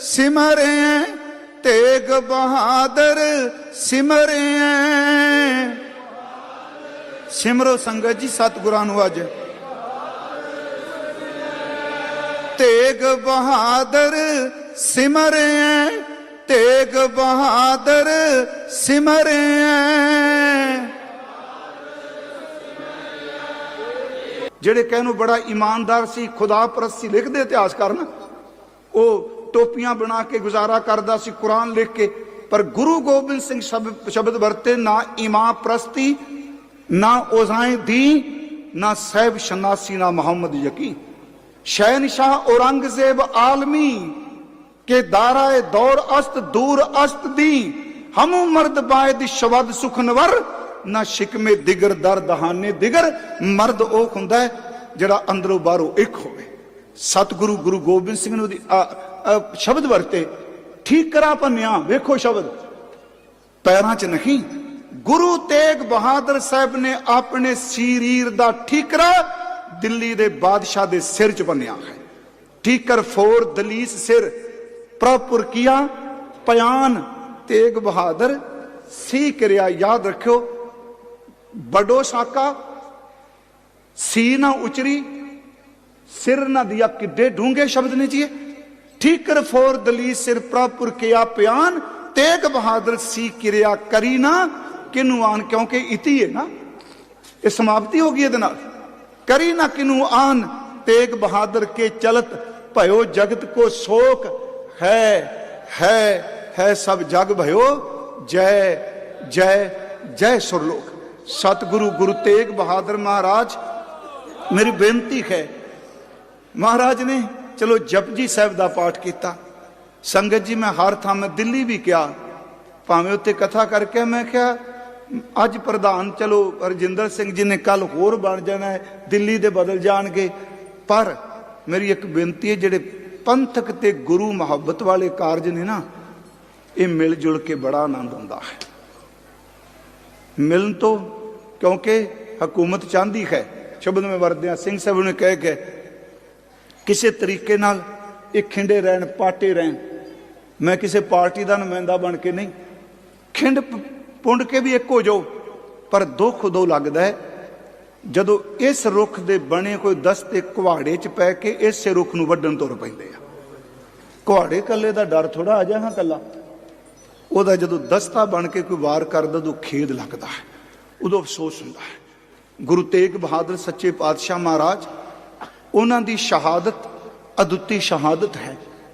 ਸਿਮਰਿਐ ਤੇਗ ਬਹਾਦਰ ਸਿਮਰਿਐ ਸਿਮਰੋ ਸੰਗਤ ਜੀ, ਸਤਿਗੁਰਾਂ ਨੂੰ ਅੱਜ। ਤੇਗ ਬਹਾਦਰ ਸਿਮਰਿਐ ਤੇਗ ਬਹਾਦਰ ਸਿਮਰਿਐ ਜਿਹੜੇ ਕਹਿਣ ਨੂੰ ਬੜਾ ਇਮਾਨਦਾਰ ਸੀ, ਖੁਦਾ ਪ੍ਰਸਤ ਸੀ ਲਿਖਦੇ ਇਤਿਹਾਸਕਾਰ ਨਾ ਉਹ ਟੋਪੀਆਂ ਬਣਾ ਕੇ ਗੁਜ਼ਾਰਾ ਕਰਦਾ ਸੀ ਕੁਰਾਨ ਲਿਖ ਕੇ, ਪਰ ਗੁਰੂ ਗੋਬਿੰਦ ਸਿੰਘ ਸ਼ਬਦ ਵਰਤੇ ਨਾ ਇਮਾਮ ਪ੍ਰਸਤੀ, ਨਾ ਉਜ਼ਾਏ ਦੀ ਨਾ ਸਹਿਬ ਸ਼ਨਾਸੀ, ਨਾ ਮੁਹੰਮਦ ਯਕੀ ਸ਼ਹਿਨशाह ਔਰੰਗਜ਼ੇਬ ਆਲਮੀ ਕੇ ਦਾਰਾਏ ਦੌਰ ਅਸਤ, ਦੂਰ ਅਸਤ ਦੀ, ਹਮ ਮਰਦ ਬਾਇਦ ਸ਼ਵਦ ਸੁਖਨਵਰ, ਨਾ ਸ਼ਿਕਮੇ ਦਿਗਰ ਦਰ ਦਹਾਨੇ ਦਿਗਰ, ਮਰਦ ਉਹ ਹੁੰਦਾ ਹੈ ਜਿਹੜਾ ਅੰਦਰੋਂ ਬਾਹਰੋਂ ਇੱਕ ਹੋਵੇ। ਸਤਿਗੁਰੂ ਗੁਰੂ ਗੋਬਿੰਦ ਸਿੰਘ ਨੂੰ ਦੀ ਸ਼ਬਦ ਵਰਤੇ। ਠੀਕ ਕਰਾ ਪੰਨਿਆ ਵੇਖੋ ਸ਼ਬਦ। ਪੈਰਾਂ 'ਚ ਨਹੀਂ। ਗੁਰੂ ਤੇਗ ਬਹਾਦਰ ਸਾਹਿਬ ਨੇ ਆਪਣੇ ਸਰੀਰ ਦਾ ਠੀਕਰਾ ਦਿੱਲੀ ਦੇ ਬਾਦਸ਼ਾਹ ਦੇ ਸਿਰ 'ਚ ਬੰਨਿਆ ਹੈ। ਠੀਕਰ ਫੋਰ ਦਲੀਸ ਸਿਰ ਪ੍ਰਪੁਰ ਕੀਆ, ਪਿਆਨ ਤੇਗ ਬਹਾਦਰ ਸੀ ਕਰਿਆ ਯਾਦ ਰੱਖਿਓ। ਬੜੋ ਸਾਕਾ, ਸੀ ਨਾ ਉਚਰੀ, ਸਿਰ ਨਾ ਦਿਆ, ਕਿੱਡੇ ਢੂੰਗੇ ਸ਼ਬਦ ਨੇ ਜੀ ਇਹ। ਠੀਕਰ ਫੋਰ ਦਲੀ ਸਿਰ ਪ੍ਰਪੁਰ ਕਿਆ ਪਿਆਨ, ਤੇਗ ਬਹਾਦਰ ਸੀ ਕਿਰਿਆ ਕਰੀ ਨਾ, ਕਿਨੂੰ ਆਨ, ਕਿਉਂਕਿ ਇਤੀ ਹੈ ਇਹ ਸਮਾਪਤੀ ਹੋ ਗਈ ਇਹਦੇ ਨਾਲ ਕਰੀ ਨਾ ਕਿਨੂੰ ਆਨ, ਤੇਗ ਬਹਾਦਰ ਕੇ ਚਲਤ, ਭਇਓ ਜਗਤ ਕੋ ਸ਼ੋਕ, ਹੈ ਹੈ ਹੈ ਸਭ ਜਗ ਭਇਓ, ਜੈ ਜੈ ਜੈ ਸੁਰਲੋਕ ਸਤਿਗੁਰੂ ਗੁਰੂ ਤੇਗ ਬਹਾਦਰ ਮਹਾਰਾਜ, ਮੇਰੀ ਬੇਨਤੀ ਹੈ, ਮਹਾਰਾਜ ਨੇ ਚਲੋ ਜਪਜੀ ਸਾਹਿਬ ਦਾ ਪਾਠ ਕੀਤਾ। ਸੰਗਤ ਜੀ, ਮੈਂ ਹਰ ਥਾਂ, ਮੈਂ ਦਿੱਲੀ ਵੀ ਕਿਹਾ ਭਾਵੇਂ ਉੱਤੇ ਕਥਾ ਕਰਕੇ ਮੈਂ ਕਿਹਾ, ਅੱਜ ਪ੍ਰਧਾਨ ਚਲੋ ਰਜਿੰਦਰ ਸਿੰਘ ਜੀ ਨੇ ਕੱਲ ਹੋਰ ਬਣ ਜਾਣਾ ਹੈ, ਦਿੱਲੀ ਦੇ ਬਦਲ ਜਾਣਗੇ। ਪਰ ਮੇਰੀ ਇੱਕ ਬੇਨਤੀ ਹੈ, ਜਿਹੜੇ ਪੰਥਕ ਤੇ ਗੁਰੂ ਮੁਹੱਬਤ ਵਾਲੇ ਕਾਰਜ ਨੇ ਨਾ, ਇਹ ਮਿਲ ਜੁਲ ਕੇ ਬੜਾ ਆਨੰਦ ਹੁੰਦਾ ਹੈ। ਮਿਲਣ ਤੋਂ ਕਿਉਂਕਿ ਹਕੂਮਤ ਚਾਹੁੰਦੀ ਹੈ। ਸ਼ਬਦ ਮੈਂ ਵਰਦਿਆਂ, ਸਿੰਘ ਸਾਹਿਬ ਨੇ ਕਹਿ ਕੇ ਕਿਸੇ ਤਰੀਕੇ ਨਾਲ ਇਹ ਖਿੰਡੇ ਰਹਿਣ, ਪਾਟੇ ਰਹਿਣ। ਮੈਂ ਕਿਸੇ ਪਾਰਟੀ ਦਾ ਨੁਮਾਇੰਦਾ ਬਣ ਕੇ ਨਹੀਂ। ਖਿੰਡ ਪ- ਪੁੰਡ ਕੇ ਵੀ ਇੱਕ ਹੋ ਜਾਓ, ਪਰ ਦੁੱਖ ਉਦੋਂ ਲੱਗਦਾ ਹੈ ਜਦੋਂ ਇਸ ਰੁੱਖ ਦੇ ਬਣੇ ਕੋਈ ਦਸਤੇ ਕੁਹਾੜੇ 'ਚ ਪੈ ਕੇ ਇਸੇ ਰੁੱਖ ਨੂੰ ਵੱਢਣ ਤੁਰ ਪੈਂਦੇ ਆ। ਕੁਹਾੜੇ ਕੱਲੇ ਦਾ ਡਰ ਥੋੜਾ ਆ ਜਾ ਹਾਂ ਕੱਲਾ ਉਹਦਾ ਜਦੋਂ ਦਸਤਾ ਬਣ ਕੇ ਕੋਈ ਵਾਰ ਕਰਦਾ ਉਦੋਂ ਖੇਦ ਲੱਗਦਾ ਹੈ। ਉਦੋਂ ਅਫਸੋਸ ਹੁੰਦਾ ਹੈ। ਗੁਰੂ ਤੇਗ ਬਹਾਦਰ ਸੱਚੇ ਪਾਤਸ਼ਾਹ ਮਹਾਰਾਜ ਉਹਨਾਂ ਦੀ ਸ਼ਹਾਦਤ ਅਦੁੱਤੀ ਸ਼ਹਾਦਤ ਹੈ।